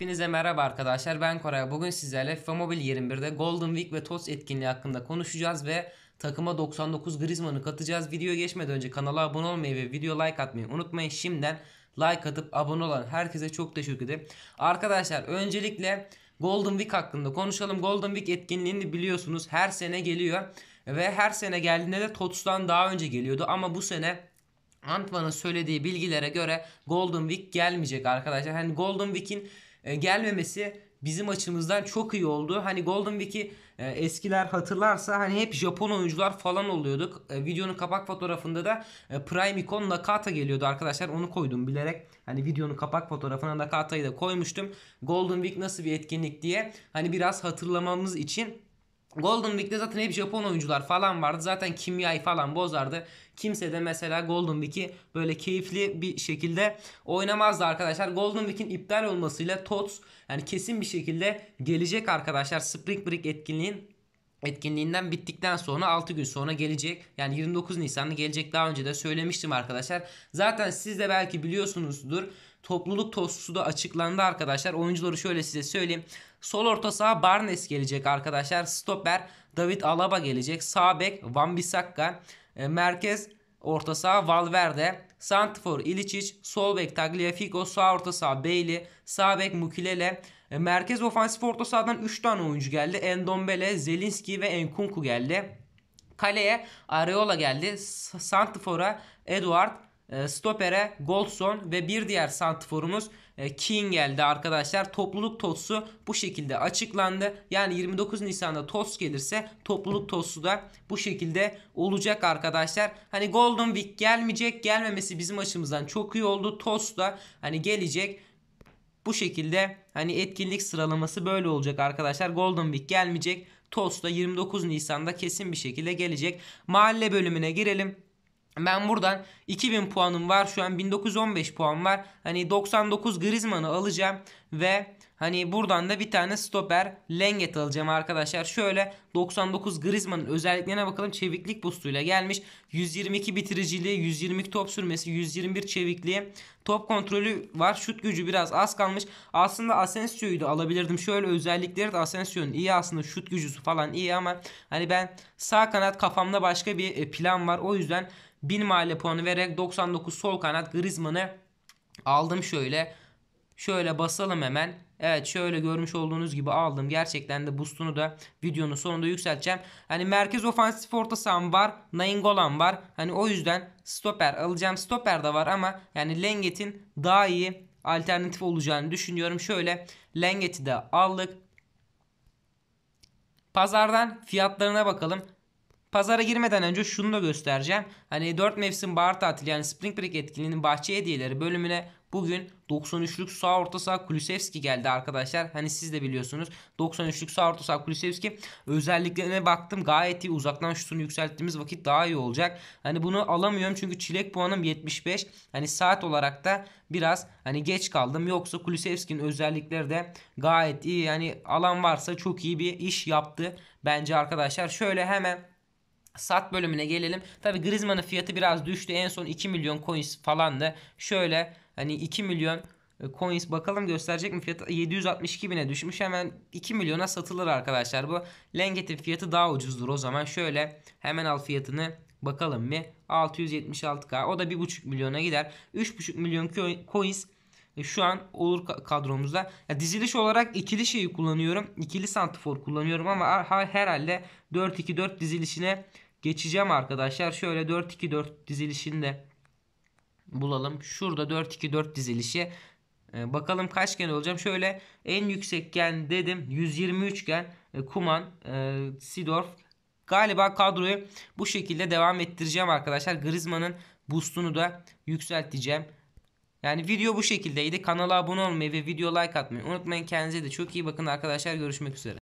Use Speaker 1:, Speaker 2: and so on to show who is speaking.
Speaker 1: Hepinize merhaba arkadaşlar ben Koray. Bugün sizlerle FIFA Mobile 21'de Golden Week ve TOTS etkinliği hakkında konuşacağız ve takıma 99 Griezmann'ı katacağız. Videoya geçmeden önce kanala abone olmayı ve video like atmayı unutmayın. Şimdiden like atıp abone olan herkese çok teşekkür ederim. Arkadaşlar öncelikle Golden Week hakkında konuşalım. Golden Week etkinliğini biliyorsunuz her sene geliyor ve her sene geldiğinde de TOTS'tan daha önce geliyordu ama bu sene Antman'ın söylediği bilgilere göre Golden Week gelmeyecek arkadaşlar. Hani Golden Week'in e, gelmemesi bizim açımızdan çok iyi oldu. Hani Golden Week'i e, eskiler hatırlarsa hani hep Japon oyuncular falan oluyorduk. E, videonun kapak fotoğrafında da e, Prime Icon Nakata geliyordu arkadaşlar. Onu koydum bilerek. Hani videonun kapak fotoğrafına Nakata'yı da koymuştum. Golden Week nasıl bir etkinlik diye. Hani biraz hatırlamamız için Golden Week'te zaten hep Japon oyuncular falan vardı. Zaten kimyayı falan bozardı. Kimse de mesela Golden Week'i böyle keyifli bir şekilde oynamazdı arkadaşlar. Golden Week'in iptal olmasıyla TOTS yani kesin bir şekilde gelecek arkadaşlar. Spring Break etkinliğin etkinliğinden bittikten sonra 6 gün sonra gelecek. Yani 29 Nisan'da gelecek daha önce de söylemiştim arkadaşlar. Zaten siz de belki biliyorsunuzdur. Topluluk tostusu da açıklandı arkadaşlar. Oyuncuları şöyle size söyleyeyim. Sol orta saha Barnes gelecek arkadaşlar. Stoper David Alaba gelecek. Sağ bek Van Bissaka. E, merkez orta saha Valverde. Santifor Ilicic. Sol bek Tagliafico. Sağ orta saha Bailey. Sağ bek Mukilele. E, merkez ofansif orta sahadan 3 tane oyuncu geldi. Endombele, Zelinski ve Enkunku geldi. Kaleye Areola geldi. Santifor'a Eduard, e, Stopper'e Goldson ve bir diğer santiforumuz e, King geldi arkadaşlar. Topluluk TOTS'u bu şekilde açıklandı. Yani 29 Nisan'da TOTS gelirse topluluk TOTS'u da bu şekilde olacak arkadaşlar. Hani Golden Week gelmeyecek. Gelmemesi bizim açımızdan çok iyi oldu. TOTS da hani gelecek. Bu şekilde hani etkinlik sıralaması böyle olacak arkadaşlar. Golden Week gelmeyecek. TOTS da 29 Nisan'da kesin bir şekilde gelecek. Mahalle bölümüne girelim. Ben buradan 2000 puanım var. Şu an 1915 puan var. Hani 99 Griezmann'ı alacağım ve hani buradan da bir tane stoper Lenget alacağım arkadaşlar. Şöyle 99 Griezmann'ın özelliklerine bakalım. Çeviklik boostuyla gelmiş. 122 bitiriciliği, 122 top sürmesi, 121 çevikliği. Top kontrolü var. Şut gücü biraz az kalmış. Aslında Asensio'yu da alabilirdim. Şöyle özellikleri de Asensio'nun iyi aslında. Şut gücüsü falan iyi ama hani ben sağ kanat kafamda başka bir e, plan var. O yüzden 1000 mahalle puanı vererek 99 sol kanat Griezmann'ı aldım şöyle. Şöyle basalım hemen. Evet şöyle görmüş olduğunuz gibi aldım. Gerçekten de boostunu da videonun sonunda yükselteceğim. Hani merkez ofansif orta saham var. Nainggolan var. Hani o yüzden stoper alacağım. Stoper de var ama yani Lenget'in daha iyi alternatif olacağını düşünüyorum. Şöyle Lenget'i de aldık. Pazardan fiyatlarına bakalım. Pazara girmeden önce şunu da göstereceğim. Hani 4 mevsim bahar tatili yani Spring Break etkinliğinin bahçe hediyeleri bölümüne bugün 93'lük sağ orta saha Kulusevski geldi arkadaşlar. Hani siz de biliyorsunuz 93'lük sağ orta saha Kulusevski özelliklerine baktım. Gayet iyi uzaktan şutunu yükselttiğimiz vakit daha iyi olacak. Hani bunu alamıyorum çünkü çilek puanım 75. Hani saat olarak da biraz hani geç kaldım. Yoksa Kulusevski'nin özellikleri de gayet iyi. Yani alan varsa çok iyi bir iş yaptı bence arkadaşlar. Şöyle hemen Sat bölümüne gelelim. Tabi Griezmann'ın fiyatı biraz düştü. En son 2 milyon coins falandı. Şöyle hani 2 milyon e, coins bakalım gösterecek mi? Fiyatı 762 bine düşmüş. Hemen 2 milyona satılır arkadaşlar bu. Lenget'in fiyatı daha ucuzdur o zaman. Şöyle hemen al fiyatını. Bakalım mı 676k o da 1.5 milyona gider. 3.5 milyon coins e, şu an olur kadromuzda. Ya diziliş olarak ikili şeyi kullanıyorum. İkili santifor kullanıyorum ama herhalde 4-2-4 dizilişine geçeceğim arkadaşlar. Şöyle 4-2-4 dizilişini de bulalım. Şurada 4-2-4 dizilişi. Ee, bakalım kaç gen olacağım. Şöyle en yüksek gen dedim. 123 gen. E, Kuman, e, Sidorf. Galiba kadroyu bu şekilde devam ettireceğim arkadaşlar. Griezmann'ın boostunu da yükselteceğim. Yani video bu şekildeydi. Kanala abone olmayı ve video like atmayı unutmayın. Kendinize de çok iyi bakın arkadaşlar. Görüşmek üzere.